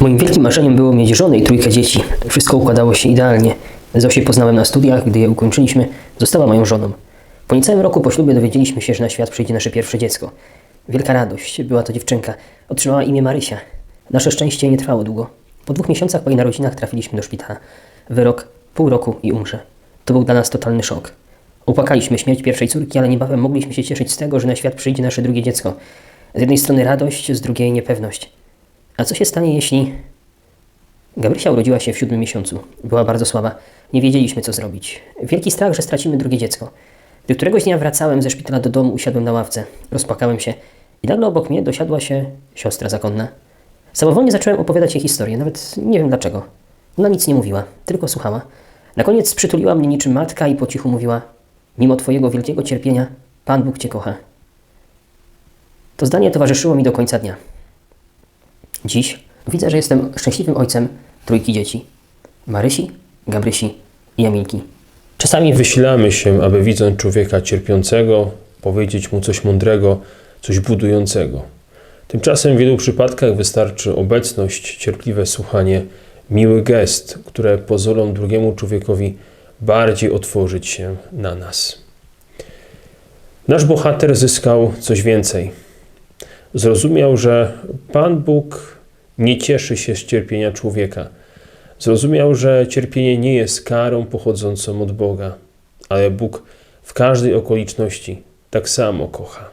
Moim wielkim marzeniem było mieć żonę i trójkę dzieci. Wszystko układało się idealnie. Zosię poznałem na studiach, gdy je ukończyliśmy, została moją żoną. Po niecałym roku po ślubie dowiedzieliśmy się, że na świat przyjdzie nasze pierwsze dziecko. Wielka radość. Była to dziewczynka. Otrzymała imię Marysia. Nasze szczęście nie trwało długo. Po dwóch miesiącach po jej narodzinach trafiliśmy do szpitala. Wyrok pół roku i umrze. To był dla nas totalny szok. Opłakaliśmy śmierć pierwszej córki, ale niebawem mogliśmy się cieszyć z tego, że na świat przyjdzie nasze drugie dziecko. Z jednej strony radość, z drugiej niepewność. A co się stanie, jeśli... Gabrysia urodziła się w siódmym miesiącu. Była bardzo słaba. Nie wiedzieliśmy, co zrobić. Wielki strach, że stracimy drugie dziecko. Gdy któregoś dnia wracałem ze szpitala do domu, usiadłem na ławce. Rozpłakałem się i nagle obok mnie dosiadła się siostra zakonna. Samowolnie zacząłem opowiadać jej historię, nawet nie wiem dlaczego. Ona nic nie mówiła, tylko słuchała. Na koniec przytuliła mnie niczym matka i po cichu mówiła: Mimo Twojego wielkiego cierpienia, Pan Bóg Cię kocha. To zdanie towarzyszyło mi do końca dnia. Dziś widzę, że jestem szczęśliwym ojcem trójki dzieci: Marysi, Gabrysi i Emilki. Czasami wysilamy się, aby widząc człowieka cierpiącego, powiedzieć mu coś mądrego, coś budującego. Tymczasem w wielu przypadkach wystarczy obecność, cierpliwe słuchanie, miły gest, które pozwolą drugiemu człowiekowi bardziej otworzyć się na nas. Nasz bohater zyskał coś więcej. Zrozumiał, że Pan Bóg nie cieszy się z cierpienia człowieka. Zrozumiał, że cierpienie nie jest karą pochodzącą od Boga, ale Bóg w każdej okoliczności tak samo kocha.